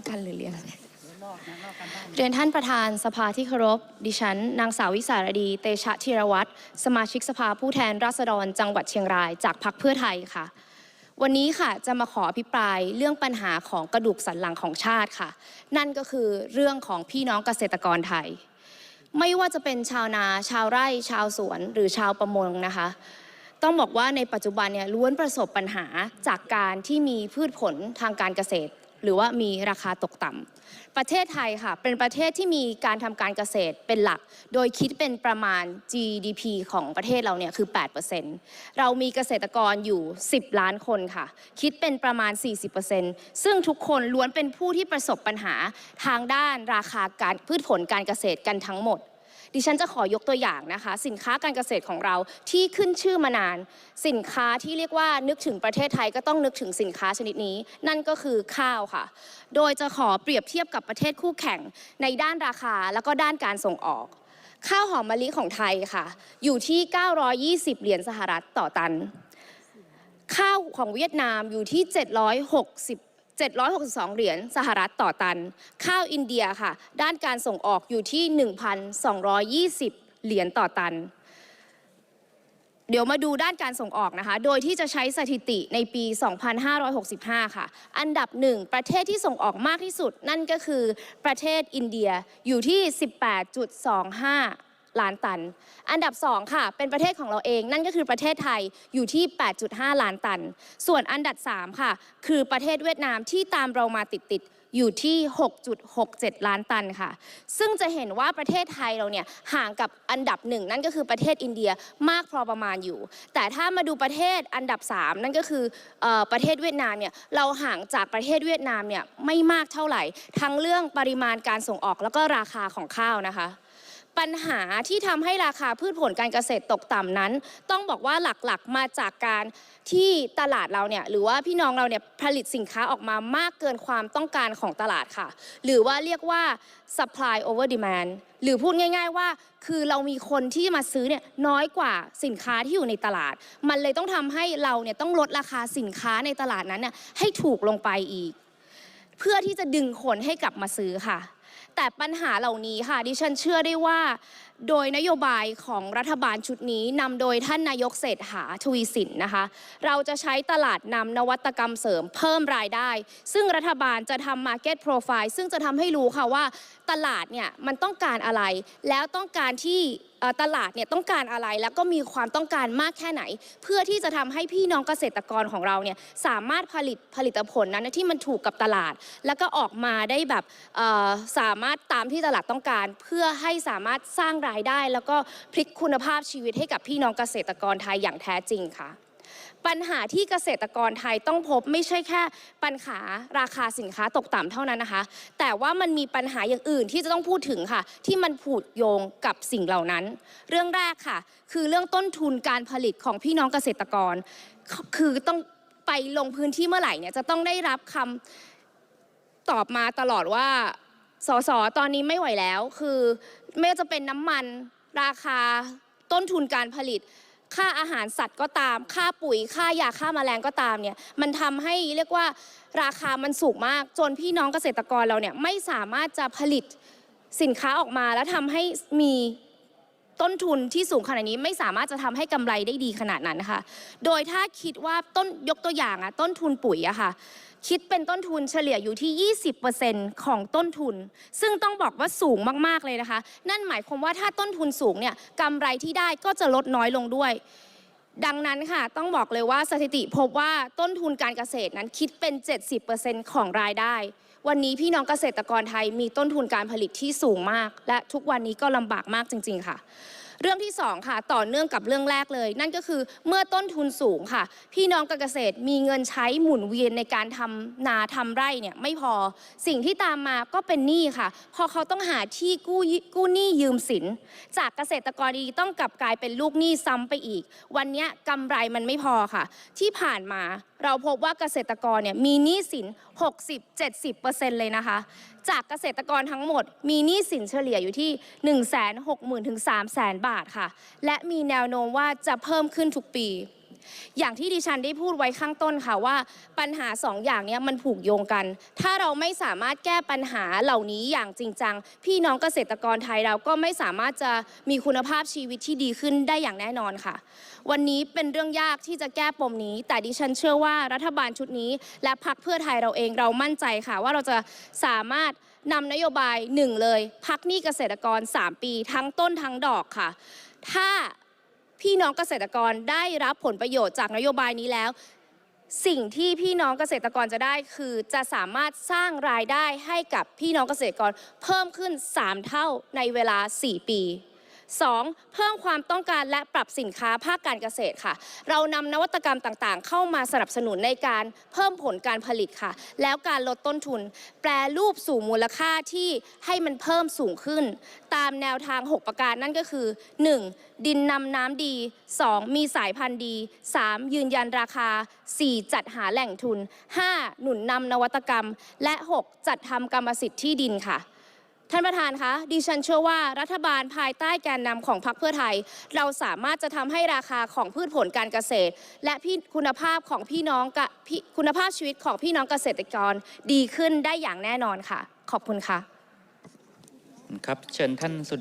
อกกันหรือเรียนอะไรเรียนท่านประธานสภาที่เคารพ ดิฉัน นางสาววิสารดี เตชะธีรวัตรสมาชิกสภาผู้แทนราษฎรจังหวัดเชียงรายจากพรรคเพื่อไทยค่ะ วันนี้ค่ะจะมาขออภิปรายเรื่องปัญหาของกระดูกสันหลังของชาติค่ะ นั่นก็คือเรื่องของพี่น้องเกษตรกรไทย ไม่ว่าจะเป็นชาวนา ชาวไร่ ชาวสวน หรือชาวประมงนะคะ ต้องบอกว่าในปัจจุบันเนี่ยล้วนประสบปัญหาจากการที่มีพืชผลทางการเกษตร หรือว่ามีราคาตกต่ำประเทศไทยค่ะ เป็นประเทศที่มีการทำการเกษตรเป็นหลัก โดยคิดเป็นประมาณ GDP ของประเทศเราเนี่ยคือ 8%เรามีเกษตรกรอยู่ 10 ล้านคนค่ะ คิดเป็นประมาณ 40%ซึ่งทุกคนล้วนเป็นผู้ที่ประสบปัญหาทางด้านราคาการพืชผลการเกษตรกันทั้งหมด ดิฉันจะขอยกตัวอย่างนะคะ สินค้าการเกษตรของเราที่ขึ้นชื่อมานาน สินค้าที่เรียกว่านึกถึงประเทศไทยก็ต้องนึกถึงสินค้าชนิดนี้ นั่นก็คือข้าวค่ะ โดยจะขอเปรียบเทียบกับประเทศคู่แข่งในด้านราคาแล้วก็ด้านการส่งออก ข้าวหอมมะลิของไทยค่ะ อยู่ที่ 920 เหรียญสหรัฐต่อตัน ข้าวของเวียดนามอยู่ที่ 760 762 เหรียญสหรัฐต่อตัน ข้าวอินเดียค่ะ ด้านการส่งออกอยู่ที่ 1,220 เหรียญต่อตัน เดี๋ยวมาดูด้านการส่งออกนะคะ โดยที่จะใช้สถิติในปี 2565 ค่ะ อันดับหนึ่งประเทศที่ส่งออกมากที่สุด นั่นก็คือประเทศอินเดียอยู่ที่ 18.25 ล้านตัน อันดับ 2 ค่ะ เป็นประเทศของเราเอง นั่นก็คือประเทศไทยอยู่ที่ 8.5 ล้านตัน ส่วนอันดับ 3 ค่ะ คือประเทศเวียดนามที่ตามเรามาติดๆอยู่ที่ 6.67 ล้านตันค่ะ ซึ่งจะเห็นว่าประเทศไทยเราเนี่ยห่างกับอันดับหนึ่งนั่นก็คือประเทศอินเดียมากพอประมาณอยู่ แต่ถ้ามาดูประเทศอันดับ 3 นั่นก็คือออประเทศเวียดนามเนี่ยเราห่างจากประเทศเวียดนามเนี่ยไม่มากเท่าไหร่ ทั้งเรื่องปริมาณการส่งออกแล้วก็ราคาของข้าวนะคะ ปัญหาที่ทำให้ราคาพืชผลการเกษตรตกต่ำนั้น ต้องบอกว่าหลักๆมาจากการที่ตลาดเราเนี่ยหรือว่าพี่น้องเราเนี่ยผลิตสินค้าออกมามากเกินความต้องการของตลาดค่ะ หรือว่าเรียกว่า supply over demand หรือพูดง่าย ๆว่า คือเรามีคนที่มาซื้อเนี่ยน้อยกว่าสินค้าที่อยู่ในตลาด มันเลยต้องทำให้เราเนี่ยต้องลดราคาสินค้าในตลาดนั้นเนี่ยให้ถูกลงไปอีก เพื่อที่จะดึงคนให้กลับมาซื้อค่ะ แต่ปัญหาเหล่านี้ค่ะดิฉันเชื่อได้ว่า โดยนโยบายของรัฐบาลชุดนี้นำโดยท่านนายกเศรษฐาทวีสินนะคะ เราจะใช้ตลาดนำนวัตกรรมเสริมเพิ่มรายได้ ซึ่งรัฐบาลจะทำ Market Profile ซึ่งจะทำให้รู้ค่ะว่าตลาดเนี่ยมันต้องการอะไร แล้วต้องการที่ตลาดเนี่ยต้องการอะไรแล้วก็มีความต้องการมากแค่ไหน เพื่อที่จะทำให้พี่น้องเกษตรกรของเราเนี่ยสามารถผลิตผลิตผลนั้นที่มันถูกกับตลาด แล้วก็ออกมาได้แบบสามารถตามที่ตลาดต้องการ เพื่อให้สามารถสร้างรายได้ แล้วก็พลิกคุณภาพชีวิตให้กับพี่น้องเกษตรกรไทยอย่างแท้จริงค่ะ ปัญหาที่เกษตรกรไทยต้องพบไม่ใช่แค่ปัญหาราคาสินค้าตกต่ำเท่านั้นนะคะ แต่ว่ามันมีปัญหาอย่างอื่นที่จะต้องพูดถึงค่ะ ที่มันผูดโยงกับสิ่งเหล่านั้น เรื่องแรกค่ะ คือเรื่องต้นทุนการผลิตของพี่น้องเกษตรกร คือต้องไปลงพื้นที่เมื่อไหร่เนี่ยจะต้องได้รับคำตอบมาตลอดว่า สสตอนนี้ไม่ไหวแล้ว คือไม่ว่าจะเป็นน้ำมัน ราคาต้นทุนการผลิต ค่าอาหารสัตว์ก็ตาม ค่าปุ๋ย ค่ายาฆ่าแมลงก็ตามเนี่ยมันทำให้เรียกว่าราคามันสูงมาก จนพี่น้องเกษตรกรเราเนี่ยไม่สามารถจะผลิตสินค้าออกมาแล้วทำให้มี ต้นทุนที่สูงขนาดนี้ไม่สามารถจะทำให้กำไรได้ดีขนาดนั้นนะคะ โดยถ้าคิดว่าต้นยกตัวอย่างอะต้นทุนปุ๋ยอะค่ะ คิดเป็นต้นทุนเฉลี่ยอยู่ที่ 20%ของต้นทุน ซึ่งต้องบอกว่าสูงมากๆเลยนะคะ นั่นหมายความว่าถ้าต้นทุนสูงเนี่ยกำไรที่ได้ก็จะลดน้อยลงด้วย ดังนั้นค่ะต้องบอกเลยว่าสถิติพบว่าต้นทุนการเกษตรนั้นคิดเป็น 70%ของรายได้ วันนี้พี่น้องเกษตรกรไทยมีต้นทุนการผลิตที่สูงมาก และทุกวันนี้ก็ลำบากมากจริง ๆ ค่ะ เรื่องที่สองค่ะต่อเนื่องกับเรื่องแรกเลย นั่นก็คือเมื่อต้นทุนสูงค่ะ พี่น้องกเกษตรมีเงินใช้หมุนเวียนในการทำนาทำไร่เนี่ยไม่พอสิ่งที่ตามมาก็เป็นหนี้ค่ะ พอเขาต้องหาที่กู้กู้หนี้ยืมสิน จากเกษตรกรดีต้องกลับกลายเป็นลูกหนี้ซ้ำไปอีก วันนี้ยกำไรมันไม่พอค่ะ ที่ผ่านมา เราพบว่าเกษตรกรเนี่ยมีหนี้สิน 60-70%เลยนะคะ จากเกษตรกรทั้งหมด มีหนี้สินเฉลี่ยอยู่ที่ 1 6 0 0 0 0ถึง3 0 0 0 0 0 บาทค่ะ และมีแนวโน้มว่าจะเพิ่มขึ้นทุกปี อย่างที่ดิฉันได้พูดไว้ข้างต้นค่ะว่าปัญหาสองอย่างเนี้ยมันผูกโยงกัน ถ้าเราไม่สามารถแก้ปัญหาเหล่านี้อย่างจริงจัง พี่น้องเกษตรกรไทยเราก็ไม่สามารถจะมีคุณภาพชีวิตที่ดีขึ้นได้อย่างแน่นอนค่ะ วันนี้เป็นเรื่องยากที่จะแก้ปมนี้ แต่ดิฉันเชื่อว่ารัฐบาลชุดนี้ และพรรคเพื่อไทยเราเองเรามั่นใจค่ะ ว่าเราจะสามารถนำนโยบายหนึ่งเลย พักหนี้เกษตรกร 3 ปี ทั้งต้นทั้งดอกค่ะ ถ้า พี่น้องเกษตรกรได้รับผลประโยชน์จากนโยบายนี้แล้ว สิ่งที่พี่น้องเกษตรกรจะได้คือจะสามารถสร้างรายได้ให้กับพี่น้องเกษตรกรเพิ่มขึ้น 3 เท่าในเวลา 4 ปี 2. เพิ่มความต้องการและปรับสินค้าภาคการเกษตรค่ะ เรานำนวัตกรรมต่างๆ เข้ามาสนับสนุนในการเพิ่มผลการผลิตค่ะ แล้วการลดต้นทุน แปรรูปสู่มูลค่าที่ให้มันเพิ่มสูงขึ้น ตามแนวทาง 6 ประการนั่นก็คือ 1. ดินนำน้ำดี 2. มีสายพันธุ์ดี 3. ยืนยันราคา 4. จัดหาแหล่งทุน 5. หนุนนำนวัตกรรม และ 6. จัดทำกรรมสิทธิ์ที่ดินค่ะ ท่านประธานคะดิฉันเชื่อว่ารัฐบาลภายใต้แกนนำของพรรคเพื่อไทย เราสามารถจะทำให้ราคาของพืชผลการเกษตร และพี่คุณภาพของพี่น้องกะพี่คุณภาพชีวิตของพี่น้องเกษตรกรดีขึ้นได้อย่างแน่นอนค่ะ ขอบคุณค่ะ ครับเชิญท่านสุด